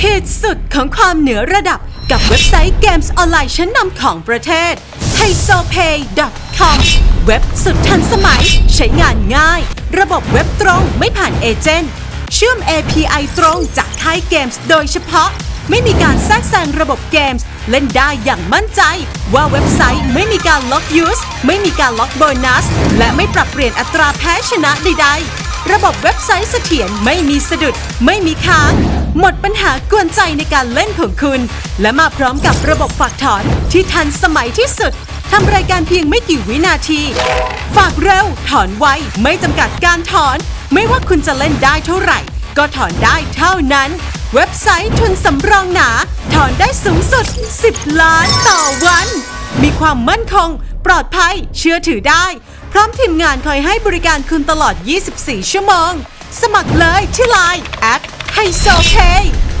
ขีดสุดของความเหนือระดับกับเว็บไซต์เกมส์ออนไลน์ชั้นนำของประเทศ h i s o p a y c o m เว็บสุดทันสมัย ใช้งานง่าย ระบบเว็บตรงไม่ผ่านเอเจนต์เชื่อม API ตรงจากค่ายเกมส์โดยเฉพาะ ไม่มีการแทรกแซงระบบเกมส์เล่นได้อย่างมั่นใจ ว่าเว็บไซต์ไม่มีการล็อกยูสไม่มีการล็อกโบนัส และไม่ปรับเปลี่ยนอัตราแพ้ชนะใดๆระบบเว็บไซต์เสถียรไม่มีสะดุด ไม่มีค้าง หมดปัญ นใจในการเล่นของคุณ และมาพร้อมกับระบบฝากถอนที่ทันสมัยที่สุดทำรายการเพียงไม่กี่วินาที ฝากเร็ว ถอนไว ไม่จำกัดการถอน ไม่ว่าคุณจะเล่นได้เท่าไหร่ ก็ถอนได้เท่านั้น เว็บไซต์ทุนสำรองหนา ถอนได้สูงสุด 10 ล้านต่อวัน มีความมั่นคง ปลอดภัย เชื่อถือได้ พร้อมทีมงานคอยให้บริการคุณตลอด 24 ชั่วโมง สมัครเลยที่ไลน์ at h i s o p a y